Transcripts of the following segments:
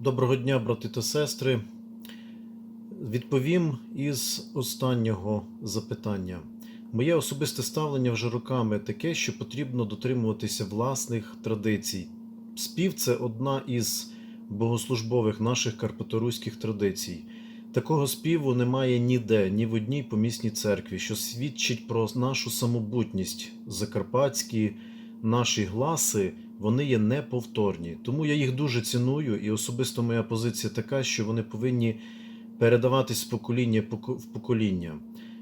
Доброго дня, брати та сестри. Відповім із останнього запитання. Моє особисте ставлення вже роками таке, що потрібно дотримуватися власних традицій. Спів це одна із богослужбових наших карпаторуських традицій. Такого співу немає ніде, ні в одній помісній церкві, що свідчить про нашу самобутність. Закарпатські наші гласи вони є неповторні. Тому я їх дуже ціную, і особисто моя позиція така, що вони повинні передаватись з покоління в покоління.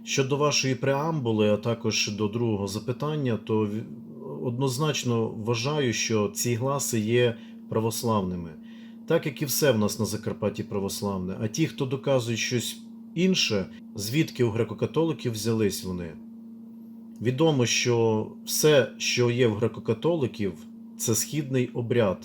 Щодо вашої преамбули, а також до другого запитання, то однозначно вважаю, що ці гласи є православними, так як і все в нас на Закарпатті православне. А ті, хто доказують щось інше, звідки у греко-католиків взялись вони? Відомо, що все, що є в греко-католиків, це східний обряд,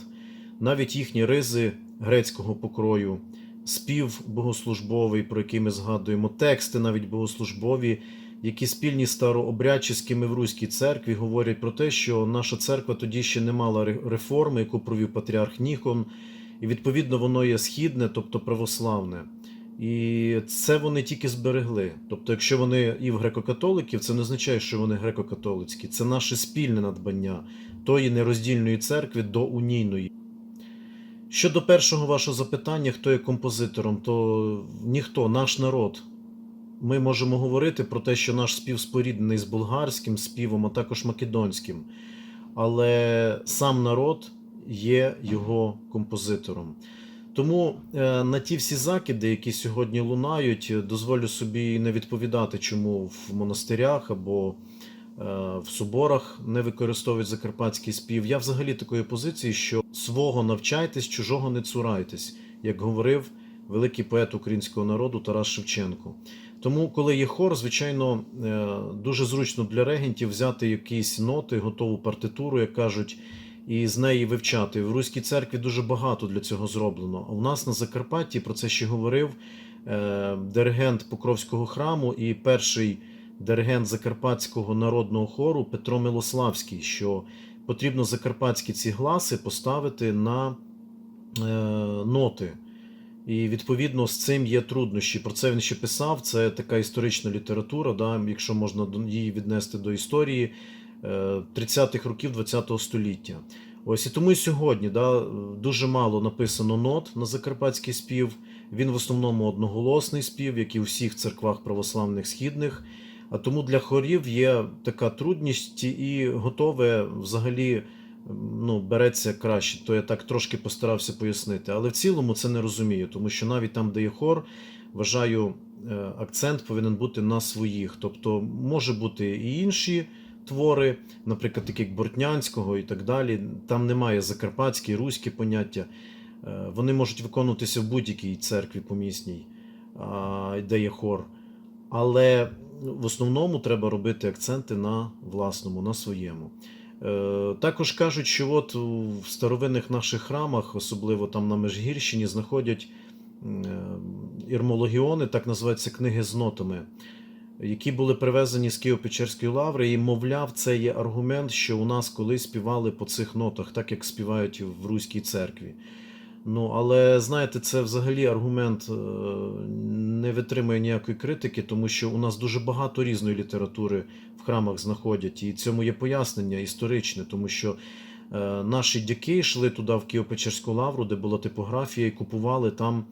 навіть їхні ризи грецького покрою, спів богослужбовий, про який ми згадуємо, тексти навіть богослужбові, які спільні з старообрядчиськими в Руській церкві, говорять про те, що наша церква тоді ще не мала реформи, яку провів патріарх Ніхон, і відповідно воно є східне, тобто православне. І це вони тільки зберегли. Тобто, якщо вони і в греко-католиків, це не означає, що вони греко-католицькі. Це наше спільне надбання тої нероздільної церкви до унійної. Щодо першого вашого запитання, хто є композитором, то ніхто, наш народ. Ми можемо говорити про те, що наш спів споріднений з болгарським співом, а також македонським. Але сам народ є його композитором. Тому е, на ті всі закиди, які сьогодні лунають, е, дозволю собі не відповідати, чому в монастирях або е, в соборах не використовують закарпатський спів. Я взагалі такої позиції, що свого навчайтесь, чужого не цурайтесь, як говорив великий поет українського народу Тарас Шевченко. Тому, коли є хор, звичайно, дуже зручно для регентів взяти якісь ноти, готову партитуру, як кажуть, і з неї вивчати. В Руській церкві дуже багато для цього зроблено. А у нас на Закарпатті про це ще говорив е, диригент Покровського храму і перший диригент Закарпатського народного хору Петро Милославський, що потрібно закарпатські ці гласи поставити на е, ноти. І відповідно з цим є труднощі. Про це він ще писав. Це така історична література, да, якщо можна її віднести до історії 30-х років ХХ століття. Ось і тому і сьогодні да, дуже мало написано нот на закарпатський спів. Він в основному одноголосний спів, як і у всіх церквах православних східних. А тому для хорів є така трудність і готове взагалі ну, береться краще. То я так трошки постарався пояснити. Але в цілому це не розумію, тому що навіть там, де є хор, вважаю, е, акцент повинен бути на своїх. Тобто може бути і інші твори, наприклад, такі як Бортнянського і так далі. Там немає закарпатські, руські поняття. Е, Вони можуть виконуватися в будь-якій церкві помісній, де є хор. Але в основному треба робити акценти на власному, на своєму. Е, Також кажуть, що от в старовинних наших храмах, особливо там на Межгірщині, знаходять е, ірмологіони, так називаються книги з нотами, які були привезені з Києво-Печерської лаври, і, мовляв, це є аргумент, що у нас колись співали по цих нотах, так як співають в Руській церкві. Ну, але знаєте, це взагалі аргумент е, не витримує ніякої критики, тому що у нас дуже багато різної літератури в храмах знаходять, і цьому є пояснення історичне, тому що е, наші дяки йшли туди, в Києво-Печерську лавру, де була типографія, і купували там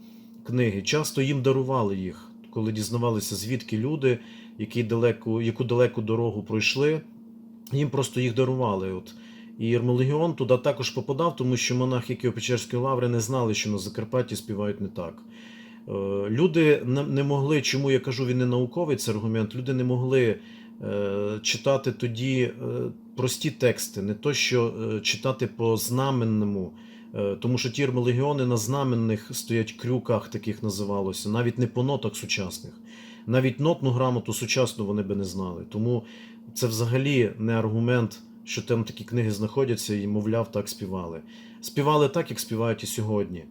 книги. Часто їм дарували їх, коли дізнавалися, звідки люди, які далеку, яку далеку дорогу пройшли, їм просто їх дарували. От. І Єрмолегіон туди також попадав, тому що монахи Києво-Печерської лаври не знали, що на Закарпатті співають не так. Е, Люди не могли, чому я кажу, він не науковий це аргумент. Люди не могли е, читати тоді е, прості тексти, не то що читати по знаменному. Е, Тому що ті легіони на знаменних стоять крюках, таких називалося, навіть не по нотах сучасних. Навіть нотну грамоту сучасну вони би не знали. Тому це взагалі не аргумент, що там такі книги знаходяться і, мовляв, так співали. Співали так, як співають і сьогодні.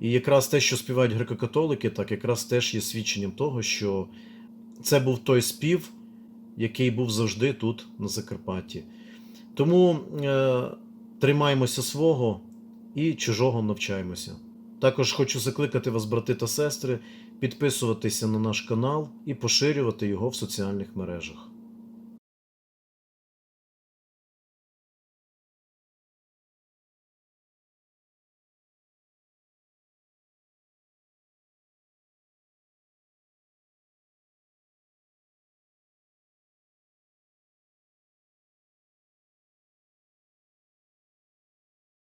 І якраз те, що співають греко-католики, так якраз теж є свідченням того, що це був той спів, який був завжди тут, на Закарпатті. Тому е, тримаємося свого і чужого навчаємося. Також хочу закликати вас, брати та сестри, підписуватися на наш канал і поширювати його в соціальних мережах.